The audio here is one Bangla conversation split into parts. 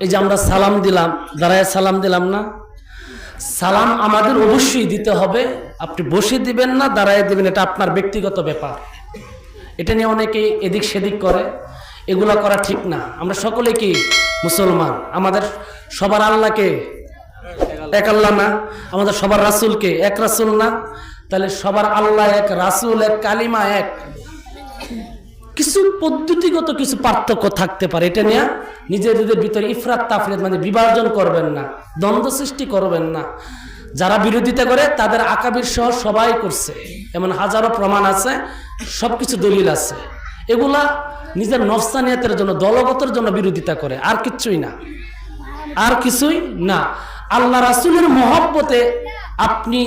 এই যে আমরা সালাম দিলাম, দাঁড়ায় সালাম দিলাম না। সালাম আমাদের অবশ্যই দিতে হবে। আপনি বসে দিবেন না, দাঁড়ায় দিবেন, এটা আপনার ব্যক্তিগত ব্যাপার। এটা নিয়ে অনেকে এদিক সেদিক করে। এগুলা করা ঠিক না। আমরা সকলে কি মুসলমান? আমাদের সবার আল্লাহকে এক আল্লাহ না, আমাদের সবার রাসুলকে এক রাসুল না। তাহলে সবার আল্লাহ এক, রাসুল এক, কালিমা এক। কিছু পদ্ধতিগত কিছু পার্থক্য থাকতে পারে। এটা নিয়ে নিজেদের ভিতরে ইফরাত তাফরিত মানে বিভাজন করবেন না, দ্বন্দ্ব সৃষ্টি করবেন না, যারা বিরোধিতা করে তাদের আকাবির সহ সবাই করছে। এমন হাজারো প্রমাণ আছে সব কিছু দলিল আছে। এগুলা নিজের নফসানিয়াতের জন্য, দলগতের জন্য বিরোধিতা করে, আর কিচ্ছুই না। আর কিছুই না। আল্লাহ রাসুলের মহব্বতে আপনি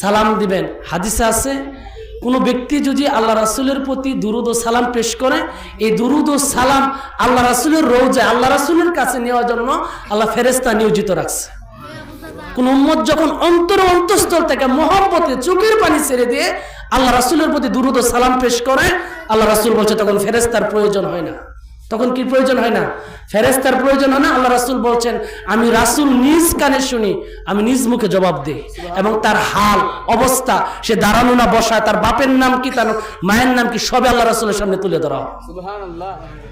সালাম দিবেন। হাদিসে আছে কোনো ব্যক্তি যদি আল্লাহ রাসুলের প্রতি দুরুদ ও সালাম পেশ করে, এই দুরুদ ও সালাম আল্লাহ রাসুলের রোজে আল্লাহ রাসুলের কাছে নেওয়ার জন্য আল্লাহ ফেরেস্তা নিয়োজিত রাখছে। কোন উম্মত যখন অন্তর অন্তঃস্থল থেকে মহব্বতে চোখের পানি ছেড়ে দিয়ে আল্লাহ রাসুলের প্রতি দুরুদ ও সালাম পেশ করে, আল্লাহ রাসুল বলছে তখন ফেরেস্তার প্রয়োজন হয় না। তখন কি প্রয়োজন হয় না? ফেরেস্তার প্রয়োজন হয় না? আল্লাহ রাসুল বলছেন আমি রাসুল নিজ কানে শুনি আমি নিজ মুখে জবাব দিই। এবং তার হাল অবস্থা সে দাঁড়ানো না বসায় তার বাপের নাম কি তার মায়ের নাম কি সবে আল্লাহ রাসুলের সামনে তুলে ধরা।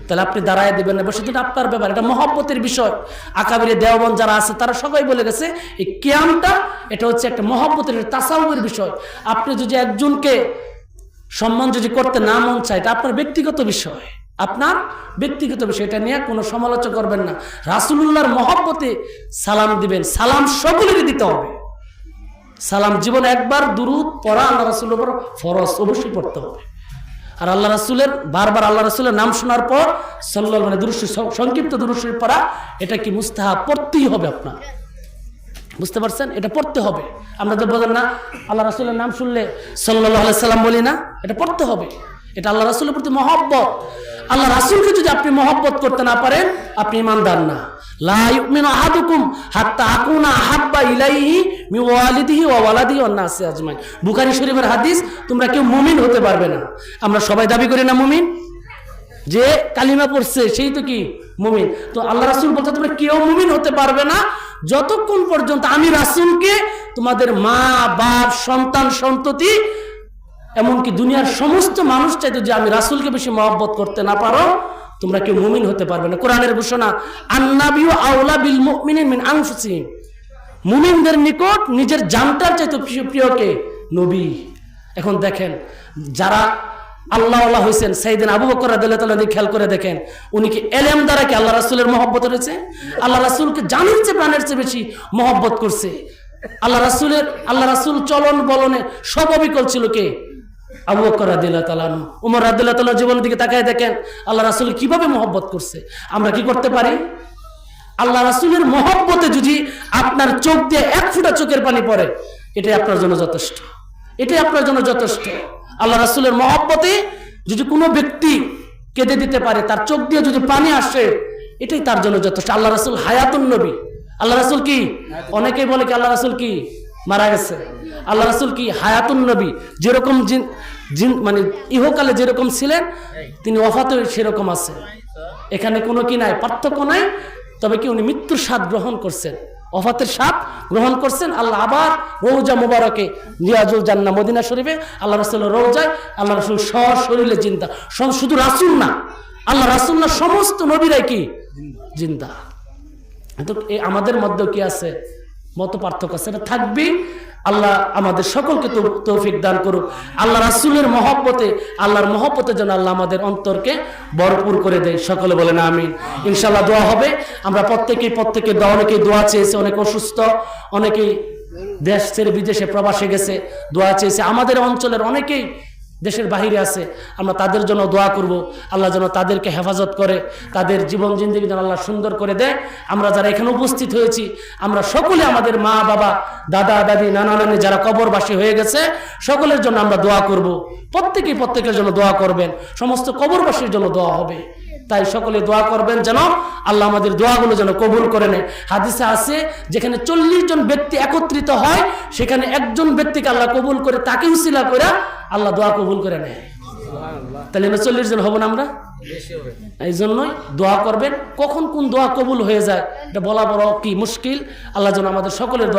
তাহলে আপনি দাঁড়ায় দেবেন না বসে এটা আপনার ব্যাপার এটা মহব্বতের বিষয়। আকাবিরে দেওবন যারা আছে তারা সবাই বলে গেছে এই কেয়ামটা এটা হচ্ছে একটা মহব্বতের তাসাউবের বিষয়। আপনি যদি একজনকে সম্মান যদি করতে না মন চায় এটা আপনার ব্যক্তিগত বিষয়। আপনার ব্যক্তিগত এটা নিয়ে কোনো সমালোচনা করবেন না। রাসুলুল্লাহর মহব্বতে সালাম দিবেন। সালাম সকলেরই দিতে হবে। সালাম জীবনে একবার দুরুদ পড়া আল্লাহ রাসুলের উপর ফরজ অবশ্যই পড়তে হবে। আর আল্লাহ রাসুলের, বারবার আল্লাহ রাসুলের নাম শোনার পর সল্লাল মানে দুরুশ সংক্ষিপ্ত দুরুশরীফ পড়া, এটা কি মুস্তাহা পড়তেই হবে আপনার। বুঝতে পারছেন? এটা পড়তে হবে। আমরা তো বলেন না, আল্লাহ রাসুলের নাম শুনলে সাল্লাহ সাল্লাম বলি না, এটা পড়তে হবে। এটা আল্লাহ রাসুলের প্রতি মহব্বত। আল্লাহ রাসুলকে যদি আপনি মহব্বত করতে না পারেন, আপনি ইমানদার না। না। আমরা সবাই দাবি করি না মুমিন? যে কালিমা পড়ছে, সেই তো কি? মুমিন। তো আল্লাহ রাসুল বলতে তোমরা কেউ মুমিন হতে পারবে না। যতক্ষণ পর্যন্ত আমি রাসুলকে তোমাদের মা, বাপ, সন্তান, সন্ততি এমনকি দুনিয়ার সমস্ত মানুষ চাইতে যে আমি রাসুলকে বেশি মহব্বত করতে না পারো, তোমরা কেউ মুমিন হতে পারবে না। কোরআনের ঘোষণা বিল মিন মুমিনদের নিকট নিজের জানটার চাইতে প্রিয় প্রিয়কে নবী। এখন দেখেন, যারা আল্লাহ আল্লাহ হয়েছেন সেইদিন আবু বকর দিয়ে খেয়াল করে দেখেন, উনি কি এলেম দ্বারা কি আল্লাহ রাসূলের মহব্বত রয়েছে? আল্লাহ রাসূলকে জানের চেয়ে প্রাণের চেয়ে বেশি মহব্বত করছে। আল্লাহ রাসূলের আল্লাহ রাসূল চলন বলনে সব অবিকল ছিল কে? আবু বকর রাদিয়াল্লাহু তাআলা আনহু, উমর রাদিয়াল্লাহু তাআলা জীবনের দিকে তাকায় দেখেন আল্লাহ রাসূল কীভাবে মহব্বত করছে। আমরা কি করতে পারি? আল্লাহ রাসূলের মহব্বতে যদি আপনার চোখ দিয়ে এক ফোঁটা চোখের পানি পড়ে এটাই আপনার জন্য যথেষ্ট। এটাই আপনার জন্য যথেষ্ট। আল্লাহ রাসুলের মহব্বতে যদি কোনো ব্যক্তি কেঁদে দিতে পারে তার চোখ দিয়ে যদি পানি আসে এটাই তার জন্য যথেষ্ট। আল্লাহ রাসূল হায়াতুন নবী। আল্লাহ রাসূল কি? অনেকেই বলে কি আল্লাহ রাসূল কি? মারা গেছে। আল্লাহ রাসূল কি হায়াতুন নবী, যেরকম মানে ইহকালে যেরকম ছিলেন, তিনি ওফাতে সেরকম আছে। এখানে কোনো কি নাই, পার্থক্য নাই, তবে কি উনি মৃত্যুর স্বাদ গ্রহণ করছেন। অফাতের স্বাদ গ্রহণ করছেন, আল্লাহ আবার রৌজা মুবারকে নিয়াজুল জান্না মদিনা শরীফে আল্লাহ রাসুল রৌজায় আল্লাহ রাসুল শরীরে জিন্দা। শুধু রাসুল না, আল্লাহ রাসুল না, সমস্ত নবীরাই কি? জিন্দা। তো আমাদের মধ্যে কি আছে? মত পার্থক্য এটা থাকবে। আল্লাহ আমাদের সকলকে তৌফিক দান করুক। আল্লাহ রাসুলের মহব্বতে, আল্লাহর মহব্বতে যেন আল্লাহ আমাদের অন্তরকে ভরপুর করে দেয়। সকলে বলেন আমি ইনশাল্লাহ দোয়া হবে। আমরা প্রত্যেকেই প্রত্যেকে অনেকেই দোয়া চেয়েছে, অনেক অসুস্থ, অনেকেই দেশ ছেড়ে বিদেশে প্রবাসে গেছে, দোয়া চেয়েছে। আমাদের অঞ্চলের অনেকেই দেশের বাহিরে আছে, আমরা তাদের জন্য দোয়া করব, আল্লাহ যেন তাদেরকে হেফাজত করে, তাদের জীবন জিন্দগি যেন আল্লাহ সুন্দর করে দেয়। আমরা যারা এখানে উপস্থিত হয়েছি, আমরা সকলে আমাদের মা, বাবা, দাদা, দাদি, নানা, নানি যারা কবরবাসী হয়ে গেছে, সকলের জন্য আমরা দোয়া করব। প্রত্যেকেই প্রত্যেকের জন্য দোয়া করবেন। সমস্ত কবরবাসীর জন্য দোয়া হবে। তাই সকলে দোয়া করবেন যেন আল্লাহ আমাদের দোয়াগুলো যেন কবুল করে নেয়। হাদিসে আছে, যেখানে চল্লিশ জন ব্যক্তি একত্রিত হয়, সেখানে একজন ব্যক্তিকে আল্লাহ কবুল করে, তাকে উসিলা করে আল্লাহ দোয়া কবুল করে নেয়। তাহলে আমরা চল্লিশ জন হব না আমরা? এই জন্যই দোয়া করবেন। কখন কোন দোয়া কবুল হয়ে যায়, এটা বলা বড় কি মুশকিল। আল্লাহ যেন আমাদের সকলের দোয়া